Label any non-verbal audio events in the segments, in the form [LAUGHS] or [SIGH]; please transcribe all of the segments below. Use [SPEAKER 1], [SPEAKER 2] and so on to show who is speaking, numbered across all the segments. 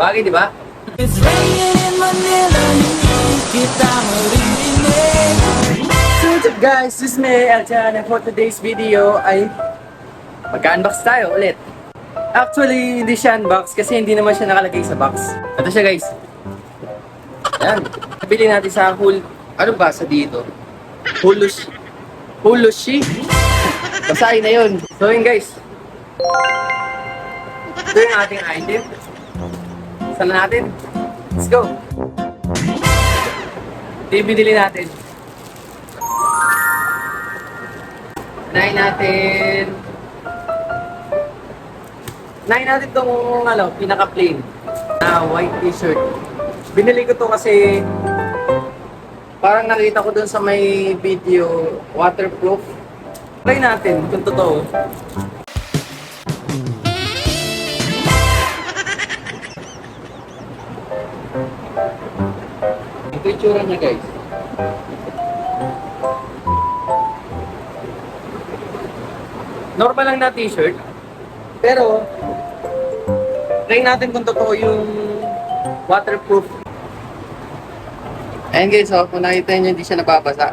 [SPEAKER 1] Bagay, di ba?
[SPEAKER 2] It's raining in Manila, kita maririnig
[SPEAKER 1] So what's up guys, this is me, Elchan, and for today's video ay magka-unbox tayo ulit. Actually, hindi siya unbox kasi hindi naman siya nakalagay sa box. Ito siya guys. Ayan. Nabili natin sa Hul... Ano ba sa dito? Hulush... Hulushi? Basahin na yun. So yun guys. Ito yung ating item. Saan na natin? Let's go! Ito yung binili natin. Unahin natin. Unahin natin itong ano, pinaka-plain na white t-shirt. Binili ko to kasi parang nakita ko dun sa may video waterproof. Try natin kung totoo. Ito yung tsura niya guys. normal lang na t-shirt. Pero, try natin kung totoo yung waterproof. Ayan guys, oh, kung nakita nyo, hindi siya nababasa.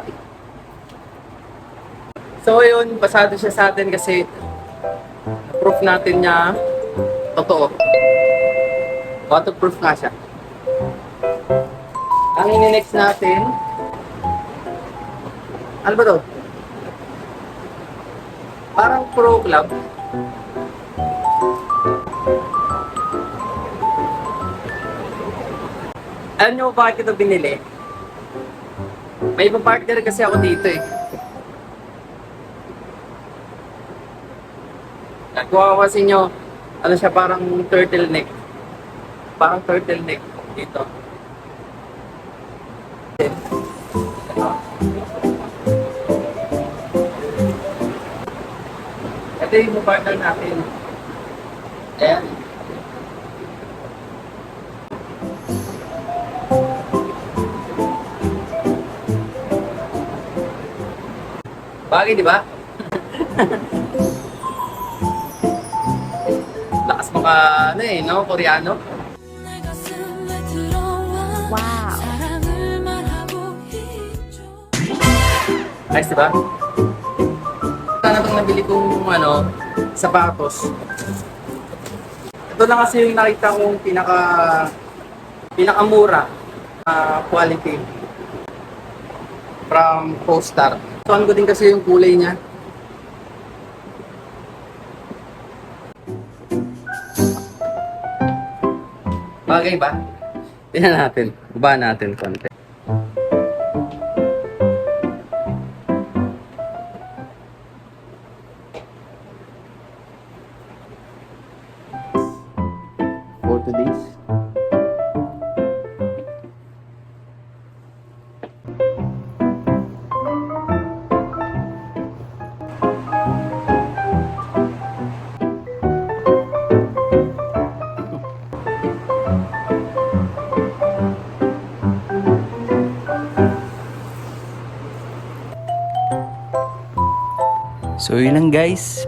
[SPEAKER 1] So yun, basado siya sa atin kasi proof natin niya totoo. Waterproof nga siya. Ang ini-next natin, ano ba to? Parang pro club. Alam niyo ba bakit ito binili? May iba partner kasi ako dito eh. Nagkuha kasi nyo, ano siya, parang turtleneck. Parang turtleneck dito. Ito yung partner natin. Ayan. Bagay, di ba? [LAUGHS] Lakas maka, ano eh, no? Koreano. Nice, di ba? Sana itong nabili kong, ano, sapatos. Ito lang kasi yung nakita kong pinaka, pinakamura na quality from Postar. So, ko din kasi yung kulay niya. Bagay ba? Tingnan natin. Baba natin konti. For today's.
[SPEAKER 3] So yun lang guys,